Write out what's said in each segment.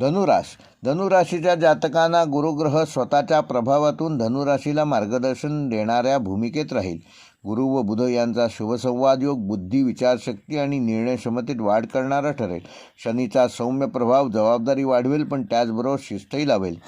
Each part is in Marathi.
धनुराश. धनुराशीच्या जातकांना गुरुग्रह स्वतःच्या प्रभावातून धनुराशीला मार्गदर्शन देणाऱ्या भूमिकेत राहील. गुरु व बुध यांचा शुभसंवाद योग बुद्धी विचारशक्ती आणि निर्णय क्षमतेत वाढ करणारा ठरेल. शनीचा सौम्य प्रभाव जबाबदारी वाढवेल पण त्याचबरोबर शिस्तही लावेल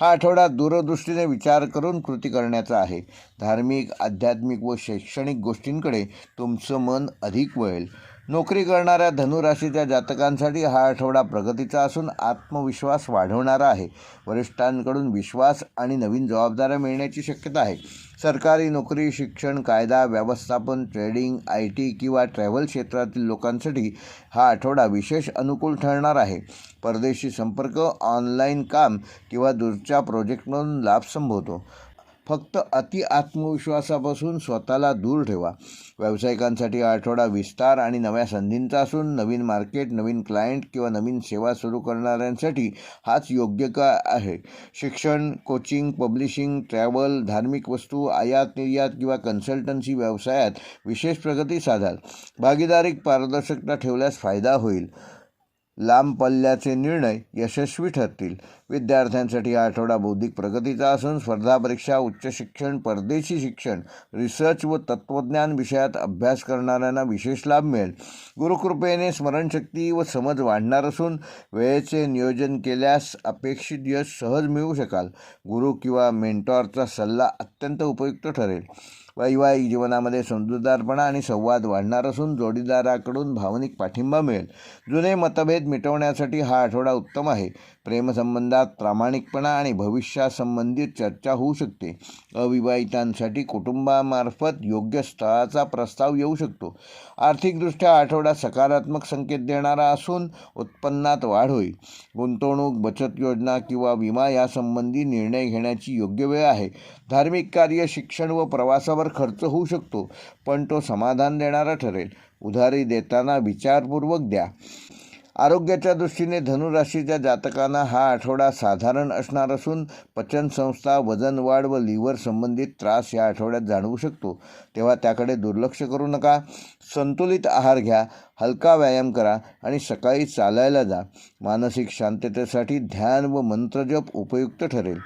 हा आठवडा दूरदृष्टीने विचार करून कृती करण्याचा आहे. धार्मिक आध्यात्मिक व शैक्षणिक गोष्टींकडे तुमचं मन अधिक वळेल. नोकरी करणाऱ्या धनुराशीच्या जातकांसाठी हा आठवडा प्रगतीचा असून आत्मविश्वास वाढवणारा आहे. वरिष्ठांकडून विश्वास आणि नवीन जबाबदाऱ्या मिळण्याची शक्यता आहे. सरकारी नोकरी शिक्षण कायदा व्यवस्थापन ट्रेडिंग आय टी किंवा ट्रॅव्हल क्षेत्रातील लोकांसाठी हा आठवडा विशेष अनुकूल ठरणार आहे. परदेशी संपर्क ऑनलाईन काम किंवा दूरच्या प्रोजेक्टमधून लाभ संभवतो. फक्त अति आत्मविश्वासापासून स्वतःला दूर ठेवा. व्यावसायिकांसाठी आठवडा विस्तार आणि नव्या संधींचा असून नवीन मार्केट नवीन क्लायंट किंवा नवीन सेवा सुरू करणाऱ्यांसाठी हाच योग्य का आहे? शिक्षण कोचिंग पब्लिशिंग ट्रॅव्हल धार्मिक वस्तू आयात निर्यात किंवा कन्सल्टन्सी व्यवसायात विशेष प्रगती साधाल. भागीदारीक पारदर्शकता ठेवल्यास फायदा होईल. लांब पल्ल्याचे निर्णय यशस्वी ठरतील. विद्यार्थ्यांसाठी हा आठवडा बौद्धिक प्रगतीचा असून स्पर्धा परीक्षा उच्च शिक्षण परदेशी शिक्षण रिसर्च व तत्त्वज्ञान विषयात अभ्यास करणाऱ्यांना विशेष लाभ मिळेल. गुरुकृपेने स्मरणशक्ती व समज वाढणार असून वेळेचे नियोजन केल्यास अपेक्षित यश सहज मिळू शकाल. गुरु किंवा मेंटॉरचा सल्ला अत्यंत उपयुक्त ठरेल. वैवाहिक जीवनामध्ये समजूतदारपणा आणि संवाद वाढणार असून जोडीदाराकडून भावनिक पाठिंबा मिळेल. जुने मतभेद मिटवण्यासाठी हा आठवडा उत्तम आहे. प्रेमसंबंधात प्रामाणिकपणा आणि भविष्यासंबंधित चर्चा होऊ शकते. अविवाहितांसाठी कुटुंबामार्फत योग्य स्थळाचा प्रस्ताव येऊ शकतो. आर्थिकदृष्ट्या आठवडा सकारात्मक संकेत देणारा असून उत्पन्नात वाढ होईल. गुंतवणूक बचत योजना किंवा विमा यासंबंधी निर्णय घेण्याची योग्य वेळ आहे. धार्मिक कार्य शिक्षण व त्यावर खर्च होऊ शकतो पण तो समाधान देणारा ठरेल. उधारी देताना विचारपूर्वक द्या. आरोग्याच्या दृष्टीने धनुराशीच्या जातकांना हा आठवडा साधारण असणार असून पचनसंस्था वजन वाढ व लिव्हर संबंधित त्रास या आठवड्यात जाणवू शकतो. तेव्हा त्याकडे दुर्लक्ष करू नका. संतुलित आहार घ्या हलका व्यायाम करा आणि सकाळी चालायला जा. मानसिक शांततेसाठी ध्यान व मंत्रजप उपयुक्त ठरेल.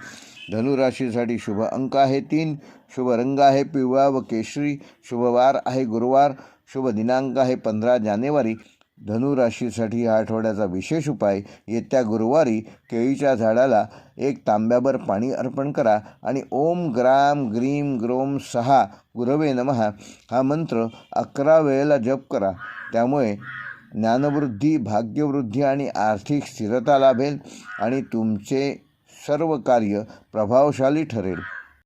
धनुराशीसाठी शुभ अंक आहे तीन शुभ रंग आहे पिवळा व केशरी शुभवार आहे गुरुवार शुभ दिनांक आहे पंधरा जानेवारी. धनुराशीसाठी या आठवड्याचा विशेष उपाय येत्या गुरुवारी केळीच्या झाडाला एक तांब्याभर पाणी अर्पण करा आणि ओम ग्राम ग्रीम ग्रोम सहा गुरवे नमहा हा मंत्र अकरा वेळेला जप करा. त्यामुळे ज्ञानवृद्धी भाग्यवृद्धी आणि आर्थिक स्थिरता लाभेल आणि तुमचे सर्व कार्य प्रभावशाली ठरेल